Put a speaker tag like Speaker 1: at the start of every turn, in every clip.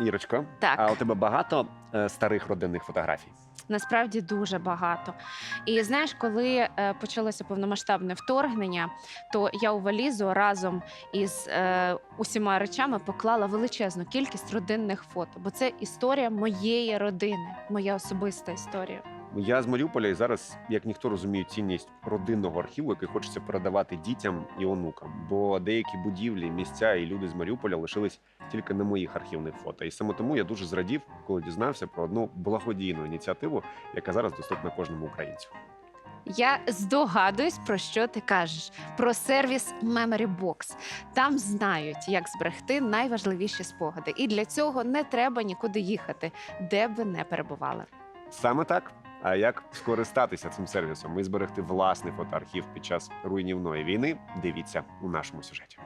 Speaker 1: Ірочко,
Speaker 2: Так.
Speaker 1: а у тебе багато е, старих родинних фотографій?
Speaker 2: Насправді дуже багато. І знаєш, коли е, почалося повномасштабне вторгнення, то я у валізу разом із е, усіма речами поклала величезну кількість родинних фото, бо це історія моєї родини, моя особиста історія.
Speaker 1: Я з Маріуполя і зараз, як ніхто розумію, цінність родинного архіву, який хочеться передавати дітям і онукам. Бо деякі будівлі, місця і люди з Маріуполя лишились тільки на моїх архівних фото. І саме тому я дуже зрадів, коли дізнався про одну благодійну ініціативу, яка зараз доступна кожному українцю.
Speaker 2: Я здогадуюсь, про що ти кажеш. Про сервіс Memory Box. Там знають, як зберегти найважливіші спогади. І для цього не треба нікуди їхати, де б ви не перебували.
Speaker 1: Саме так. А як скористатися цим сервісом і зберегти власний фотоархів під час руйнівної війни? Дивіться у нашому сюжеті.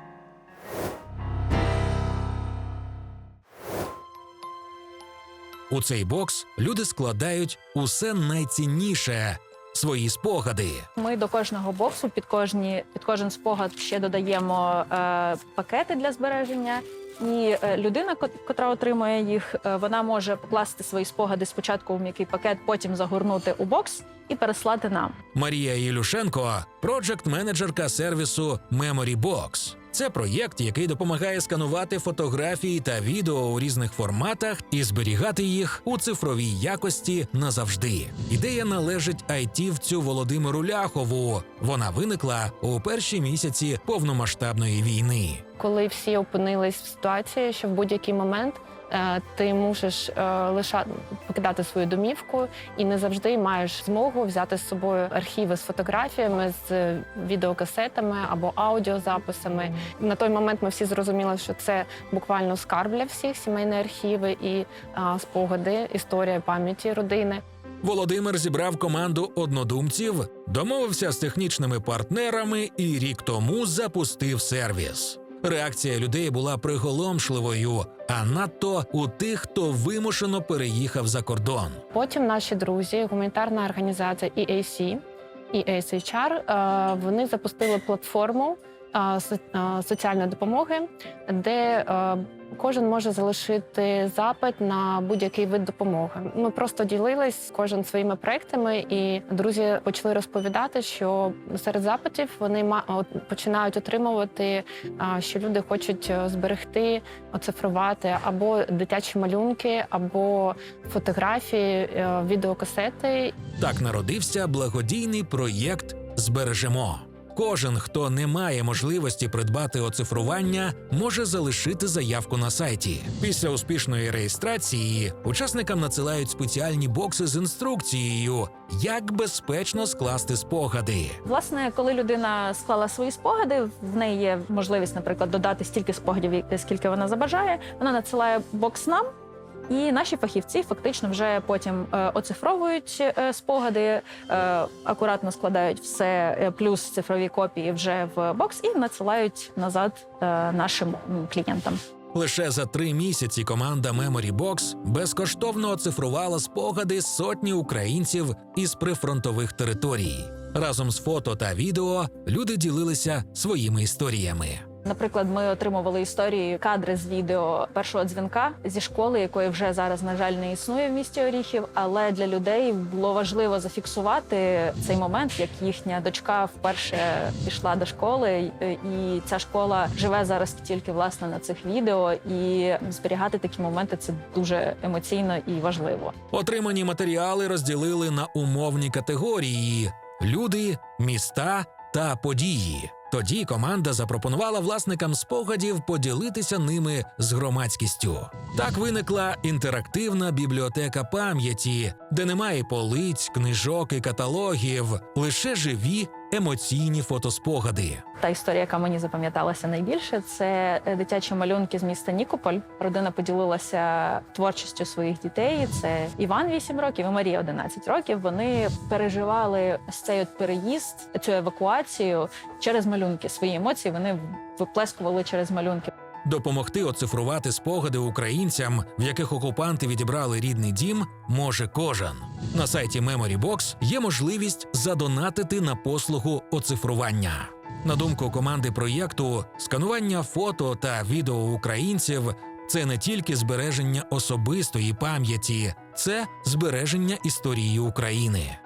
Speaker 3: У цей бокс люди складають усе найцінніше свої спогади.
Speaker 4: Ми до кожного боксу під кожні під кожен спогад ще додаємо е, пакети для збереження. І е, людина, кот- котра отримує їх, е, вона може покласти свої спогади спочатку в м'який пакет, потім загорнути у бокс і переслати нам.
Speaker 3: Марія Ілюшенко проджект-менеджерка сервісу Memory Box. Це проєкт, який допомагає сканувати фотографії та відео у різних форматах і зберігати їх у цифровій якості назавжди. Ідея належить айтівцю Володимиру Ляхову. Вона виникла у перші місяці повномасштабної війни.
Speaker 5: Коли всі опинились в ситуації, що в будь-який момент е, ти мусиш е, лишати покидати свою домівку і не завжди маєш змогу взяти з собою архіви з фотографіями, з е, відеокасетами або аудіозаписами. На той момент ми всі зрозуміли, що це буквально скарб для всіх сімейні архіви і е, спогади, історія пам'яті родини.
Speaker 3: Володимир зібрав команду однодумців, домовився з технічними партнерами і рік тому запустив сервіс. Реакція людей була приголомшливою, а надто у тих, хто вимушено переїхав за кордон.
Speaker 5: Потім наші друзі, гуманітарна організація EAC і ASHR, е, вони запустили платформу е, е, соціальної допомоги, де кожен може залишити запит на будь-який вид допомоги. Ми просто ділились кожен своїми проектами, і друзі почали розповідати, що серед запитів вони починають отримувати, що люди хочуть е, зберегти, оцифрувати або дитячі малюнки, або фотографії, е, відеокасети.
Speaker 3: Так народився благодійний проєкт Збережемо. Кожен, хто не має можливості придбати оцифрування, може залишити заявку на сайті. Після успішної реєстрації учасникам надсилають спеціальні бокси з інструкцією, як безпечно скласти спогади.
Speaker 4: Власне, коли людина склала свої спогади, в неї є можливість, наприклад, додати стільки спогадів, скільки вона забажає. Вона надсилає бокс нам. І наші фахівці фактично вже потім е, оцифровують е, спогади, е, акуратно складають все, плюс цифрові копії вже в бокс і надсилають назад нашим клієнтам.
Speaker 3: Лише за три місяці команда Memory Box безкоштовно оцифрувала спогади сотні українців із прифронтових територій. Разом з фото та відео люди ділилися своїми історіями.
Speaker 4: Наприклад, ми отримували історії, кадри з відео першого дзвінка зі школи, якої вже зараз, на жаль, не існує в місті Оріхів. Але для людей було важливо зафіксувати цей момент, як їхня дочка вперше пішла до школи, і ця школа живе зараз тільки власне на цих відео. І зберігати такі моменти це дуже емоційно і важливо.
Speaker 3: Отримані матеріали розділили на умовні категорії: люди, міста та події. Тоді команда запропонувала власникам спогадів поділитися ними з громадськістю. Так виникла інтерактивна бібліотека пам'яті, де немає полиць, книжок і каталогів, лише живі емоційні фотоспогади.
Speaker 4: Та історія, яка мені запам'яталася найбільше, це е, дитячі малюнки з міста Нікополь. Родина поділилася творчістю своїх дітей. Це Іван 8 років і Марія 11 років. Вони переживали цей от переїзд, цю евакуацію через малюнки. Свої емоції вони виплескували через малюнки.
Speaker 3: Допомогти оцифрувати спогади українцям, в яких окупанти відібрали рідний дім, може кожен. На сайті Memory Box є можливість задонатити на послугу оцифрування. На думку команди проєкту, сканування фото та відео українців це не тільки збереження особистої пам'яті, це збереження історії України.